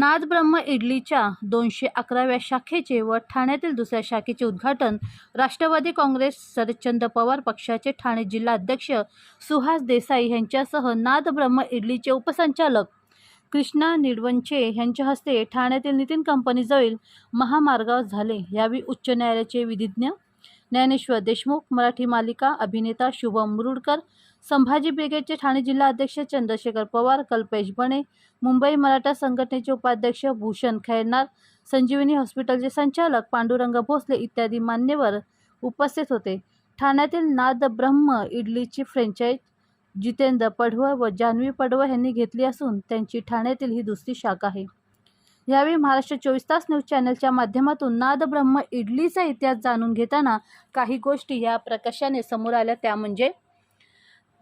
नादब्रह्म इडलीच्या दोनशे अकराव्या शाखेचे व ठाण्यातील दुसऱ्या शाखेचे उद्घाटन राष्ट्रवादी काँग्रेस शरदचंद्र पवार पक्षाचे ठाणे जिल्हा अध्यक्ष सुहास देसाई यांच्यासह नादब्रह्म इडलीचे उपसंचालक कृष्णा निडवंचे यांच्या हस्ते ठाण्यातील नितीन कंपनीजवळील महामार्गावर झाले. यावेळी उच्च न्यायालयाचे विधिज्ञ ज्ञानेश्वर देशमुख मराठी मालिका अभिनेता शुभम मुरुडकर संभाजी ब्रिगेडचे ठाणे जिल्हा अध्यक्ष चंद्रशेखर पवार कल्पेश बणे मुंबई मराठा संघटनेचे उपाध्यक्ष भूषण खैरनार संजीवनी हॉस्पिटलचे संचालक पांडुरंग भोसले इत्यादी मान्यवर उपस्थित होते. ठाण्यातील नाद ब्रह्म इडलीची फ्रँचाईज जितेंद्र पडवळ व जान्हवी पडवळ यांनी घेतली असून त्यांची ठाण्यातील ही दुसरी शाखा आहे. यावेळी महाराष्ट्र चोवीस तास न्यूज चॅनलच्या माध्यमातून नाद ब्रह्म इडलीचा इतिहास जाणून घेताना काही गोष्टी या प्रकाशाने समोर आल्या. त्या म्हणजे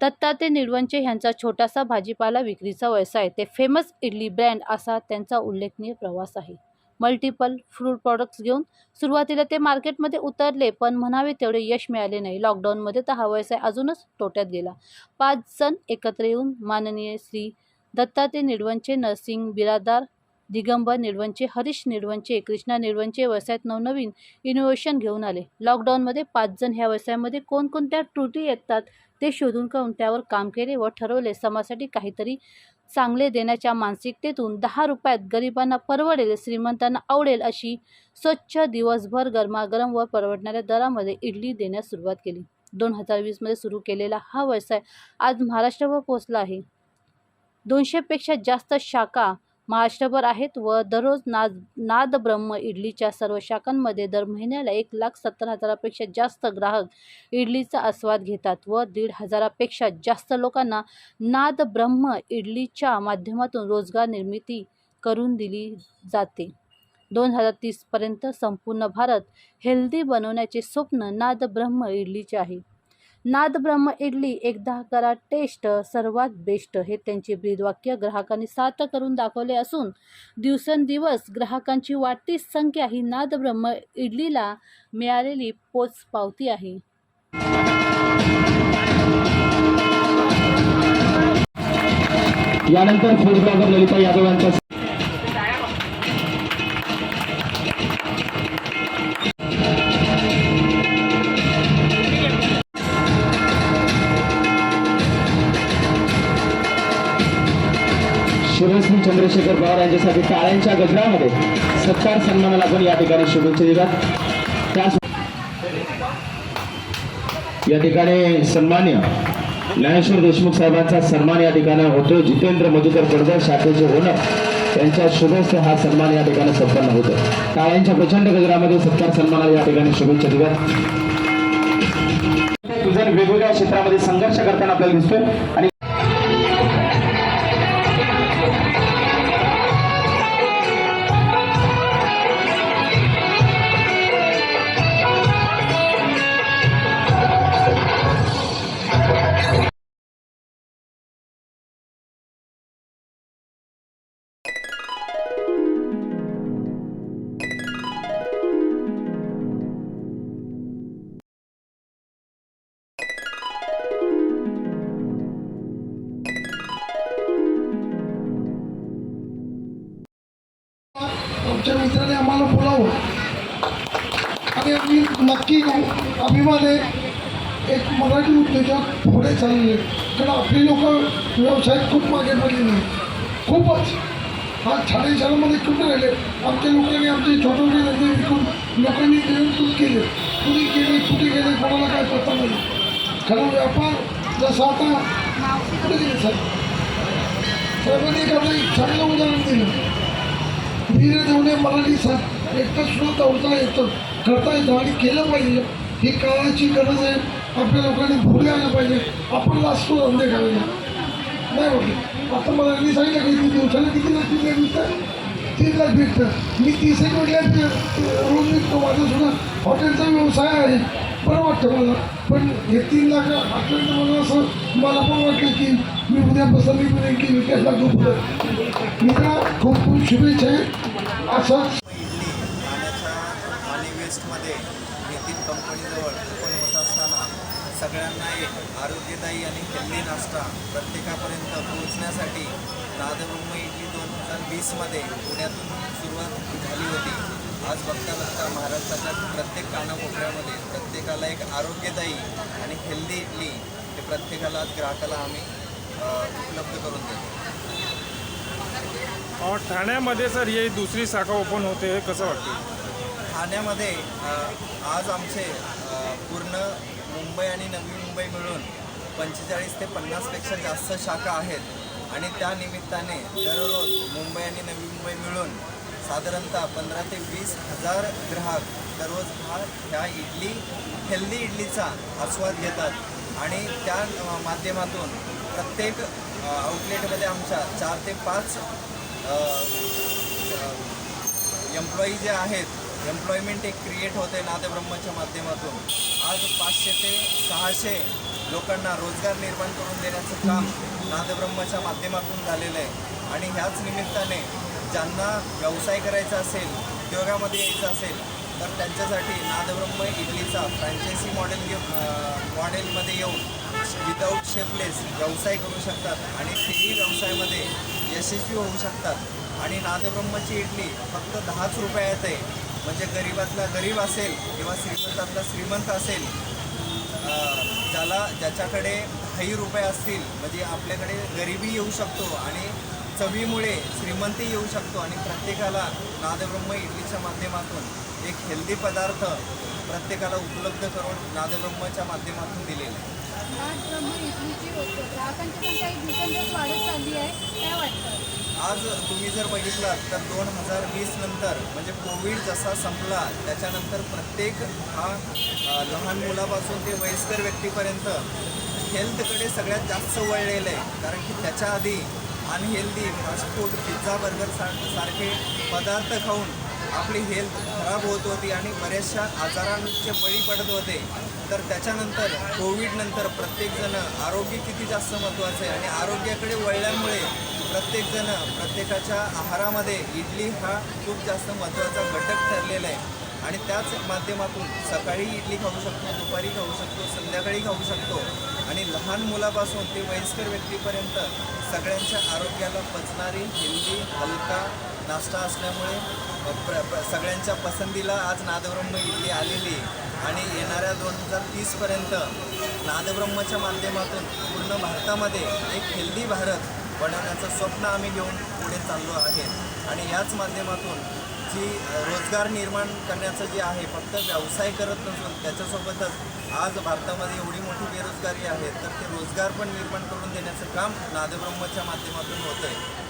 दत्ताते निडवंचे ह्यांचा छोटासा भाजीपाला विक्रीचा व्यवसाय ते फेमस इडली ब्रँड असा त्यांचा उल्लेखनीय प्रवास आहे. मल्टिपल फ्रूट प्रॉडक्ट्स घेऊन सुरुवातीला ते मार्केटमध्ये उतरले पण म्हणावे तेवढे यश मिळाले नाही. लॉकडाऊनमध्ये तर हा व्यवसाय अजूनच तोट्यात गेला. पाच जण एकत्र येऊन माननीय श्री दत्ताते निडवंचे नर्सिंग बिरादार दिगंबर निर्वंचे हरीश निर्वंचे कृष्णा निडवंचे व्यवसायात नवनवीन इनोव्हेशन घेऊन आले. लॉकडाऊनमध्ये पाच जण ह्या व्यवसायामध्ये कोणकोणत्या त्रुटी येतात ते शोधून काढून त्यावर काम केले व ठरवले. समाजासाठी काहीतरी चांगले देण्याच्या मानसिकतेतून दहा रुपयात गरिबांना परवडेल श्रीमंतांना आवडेल अशी स्वच्छ दिवसभर गरमागरम व परवडणाऱ्या दरामध्ये इडली देण्यास सुरुवात केली. दोन हजार वीसमध्ये सुरू केलेला हा व्यवसाय आज महाराष्ट्रभर पोहोचला आहे. दोनशेपेक्षा जास्त शाखा महाराष्ट्रभर आहेत व दररोज नाद नाद ब्रह्म इडलीच्या सर्व शाखांमध्ये दर महिन्याला एक लाख सत्तर हजारापेक्षा जास्त ग्राहक इडलीचा आस्वाद घेतात व दीड हजारापेक्षा जास्त लोकांना नाद ब्रह्म इडलीच्या माध्यमातून रोजगार निर्मिती करून दिली जाते. दोन हजार तीसपर्यंत संपूर्ण भारत हेल्दी बनवण्याचे स्वप्न नाद ब्रह्म इडलीचे आहे. नाद ब्रह्म इडली एकदा करा टेस्ट सर्वात बेस्ट हे त्यांचे ब्रीदवाक्य ग्राहकांनी सार्थ करून दाखवले असून दिवसेंदिवस ग्राहकांची वाढती संख्या ही नाद ब्रह्म इडलीला मिळालेली पोचपावती आहे. यानंतर फूड ब्लॉगर ललिता यादव यांचा चंद्रशेखर पवार यांच्यासाठी टाळ्यांच्या गजरामध्ये सत्कार सन्मानाला पण या ठिकाणी शुभेच्छा देतात. त्याच या ठिकाणी सन्मान्य ज्ञानेश्वर देशमुख साहेबांचा सन्मान या ठिकाणी होतो. जितेंद्र मधुकर पडदर शाखेचे ओनर त्यांच्या शुभेच्छा हा सन्मान या ठिकाणी संपन्न होतो. टाळ्यांच्या प्रचंड गजरामध्ये सत्कार सन्मानाला या ठिकाणी शुभेच्छा देतात. वेगवेगळ्या क्षेत्रामध्ये संघर्ष करताना आपल्याला दिसतोय आणि आमच्या मित्राने आम्हाला बोलावं. आणि आम्ही नक्की अभिमान आहे एक मराठी उद्योजक पुढे चाललेले कारण आपली लोक व्यवसायात खूप मागे पडलेली नाही खूपच. हा ठाणे शहरामध्ये कुठे राहिले? आमच्या लोकांनी आमचे छोटे छोटे धंदे विकून लोकांनी देऊन केले. कुणी गेले कुठे गेले कोणाला काय पत्ता नाही. कारण व्यापार जसा आता कुठे गेले साहेब? साहेबांनी एक आपलं एक चांगलं उदाहरण दिलं. धीरे देऊने मराठी सर एकटं सुद्धा दौडता येतं. करता येतं आणि केलं पाहिजे. ही काळाची गरज आहे. आपल्या लोकांनी पुढे आलं पाहिजे. आपण लास्ट धंदे करायला नाही होते. आता मला यांनी सांगितलं की ती दिवसाला किती लाख विकल्या विकतात तीन लाख विकतात मी तीस एक म्हटल्या रोज विकतो माझा सुद्धा हॉटेलचा व्यवसाय आहे. बरं वाटतं मला. पण हे तीन लाख आपल्याला मला असं मला पण वाटलं की मी उद्यापासून मी पण की विकायला लागतो पुढं मित्रा खूप खूप शुभेच्छा. आहे असंच वेस्टमध्ये नितीन कंपनीजवळ ओपन होत असताना सगळ्यांना एक आरोग्यदायी आणि हेल्दी नाश्ता प्रत्येकापर्यंत पोहोचण्यासाठी नादब्रह्म इडली दोन हजार वीसमध्ये पुण्यातून सुरुवात झाली होती. आज बघता बघता महाराष्ट्राच्या प्रत्येक कानाकोपऱ्यामध्ये प्रत्येकाला एक आरोग्यदायी आणि हेल्दी इडली हे प्रत्येकाला आज ग्राहकाला आम्ही उपलब्ध करून देतो. और ठाण्यामध्ये सर ही दुसरी शाखा ओपन होते हे कसं वाटतं ठाण्यामध्ये आज आमचे पूर्ण मुंबई आणि नवी मुंबई मिळून पंचेचाळीस ते पन्नासपेक्षा जास्त शाखा आहेत. आणि त्या निमित्ताने दररोज मुंबई आणि नवी मुंबई मिळून साधारणतः पंधरा ते वीस हजार ग्राहक दररोज हा ह्या इडली हेल्दी इडलीचा आस्वाद घेतात. आणि त्या माध्यमातून प्रत्येक आउटलेटमध्ये आमच्या चार ते पाच एम्प्लॉई जे आहेत एम्प्लॉयमेंट एक क्रिएट होते नादब्रह्मच्या माध्यमातून. आज पाचशे ते सहाशे लोकांना रोजगार निर्माण करून देण्याचं काम नादब्रह्मच्या माध्यमातून झालेलं आहे. आणि ह्याच निमित्ताने ज्यांना व्यवसाय करायचा असेल उद्योगामध्ये यायचं असेल तर त्यांच्यासाठी नादब्रह्म इडलीचा फ्रँचायसी मॉडेल घेऊन मॉडेलमध्ये येऊन विदाऊट शेफलेस व्यवसाय करू शकतात आणि तेही व्यवसायामध्ये यशस्वी होऊ शकतात. आणि नादब्रह्मची इडली फक्त दहाच रुपयात आहे. म्हणजे गरीबातला गरीब असेल किंवा श्रीमंतातला श्रीमंत असेल ज्याला ज्याच्याकडे काही रुपये असतील म्हणजे आपल्याकडे गरिबी येऊ शकतो आणि चवीमुळे श्रीमंती येऊ शकतो आणि प्रत्येकाला नादब्रह्म इडलीच्या माध्यमातून एक हेल्दी पदार्थ प्रत्येकाला उपलब्ध करून नादब्रह्मच्या माध्यमातून दिलेले आहे. आज ब्रह्म इडलीची ग्राहकांची संख्या एक दिवसेंदिवस वाढत चालली आहे. काय वाटतं? आज तुम्ही जर बघितलात तर दोन हजार वीस नंतर म्हणजे कोविड जसा संपला त्याच्यानंतर प्रत्येक हा अ, लहान मुलापासून ते वयस्कर व्यक्तीपर्यंत हेल्थकडे सगळ्यात जास्त वळलेलं आहे. कारण की त्याच्या आधी unhealthy fast food pizza burger सारखे पदार्थ खाऊन आपली हेल्थ खराब होत होती आणि बऱ्याचशा आजारांचे बळी पडत होते. तर त्याच्यानंतर कोविडनंतर प्रत्येकजण आरोग्य किती जास्त महत्त्वाचं आहे आणि आरोग्याकडे वळल्यामुळे प्रत्येकजण प्रत्येकाच्या आहारामध्ये इडली हा खूप जास्त महत्त्वाचा घटक ठरलेला आहे. आणि त्याच माध्यमातून सकाळी इडली खाऊ शकतो दुपारी खाऊ शकतो संध्याकाळी खाऊ शकतो. आणि लहान मुलापासून ते वयस्कर व्यक्तीपर्यंत सगळ्यांच्या आरोग्याला पचणारी हेल्दी हलका नाश्ता असल्यामुळे प्र प्र सगळ्यांच्या पसंतीला आज नादब्रह्म इडली आलेली आणि येणाऱ्या दोन हजार तीसपर्यंत नादब्रह्मच्या माध्यमातून पूर्ण भारतामध्ये एक हेल्दी भारत बनवण्याचं स्वप्न आम्ही घेऊन पुढे चाललो आहे. आणि याच माध्यमातून जी रोजगार निर्माण करण्याचं जे आहे फक्त व्यवसाय करत नसून त्याच्यासोबतच आज भारतामध्ये एवढी मोठी बेरोजगारी आहे तर ते रोजगार पण निर्माण करून देण्याचं काम नादब्रह्मच्या माध्यमातून होतं आहे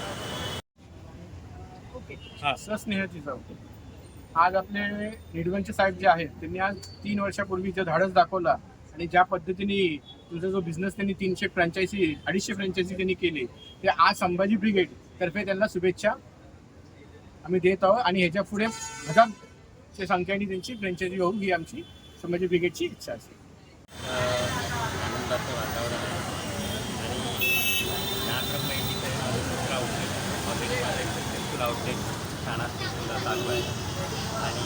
आज आपले निडवंचे साहेब जे आहेत त्यांनी आज तीन वर्षापूर्वी जे धाडस दाखवला आणि ज्या पद्धतीने तुझा जो बिझनेस त्यांनी तीनशे फ्रँचायसी अडीचशे फ्रँचायसी त्यांनी केली ते आज संभाजी ब्रिगेड तर्फे त्यांना शुभेच्छा आम्ही देत आहोत आणि ह्याच्या पुढे हजारच्या संख्येने त्यांची फ्रँचायझी होऊन ही आमची संभाजी ब्रिगेडची इच्छा असेल. आनंदाचं वातावरण आहे. आणि आउटलेट ठाणा स्टेशनला चालू आहे. आणि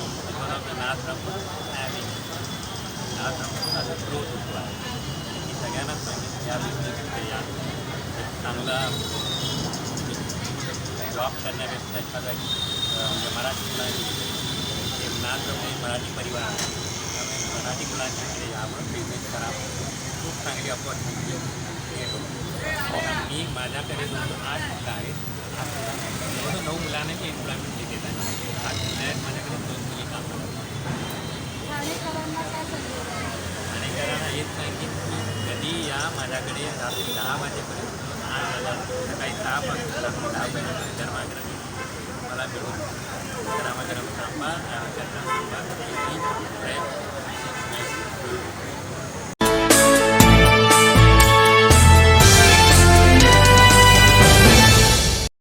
ग्रोथ होतो आहे मी सगळ्यांनाच या बिझनेसमध्ये या. चांगला जॉब करण्यापेक्षा एखादा म्हणजे मराठी मुलांनी एक मराठी परिवार आहे त्यामुळे मराठी मुलांच्याकडे यावं बिझनेस करावं खूप चांगली ऑपॉर्च्युनिटी क्रिएट होते मी माझ्याकडे जवळ आठ मुलं आहेत जवळ नऊ मुलांना मी एम्प्लॉयमेंट देत आहे आठ मुलं आहेत माझ्याकडे दोन मुली काम करतात ठाणेकरांना काय संदेश आहे? ठाणेकरांना हेच सांगेन की कधी या माझ्याकडे रात्री दहा वाजेपर्यंत आठ हजार सकाळी दहापासून रात्री दहापर्यंत गरमागरम मला मिळून गरमागरम थांबा गरमागरम थांबा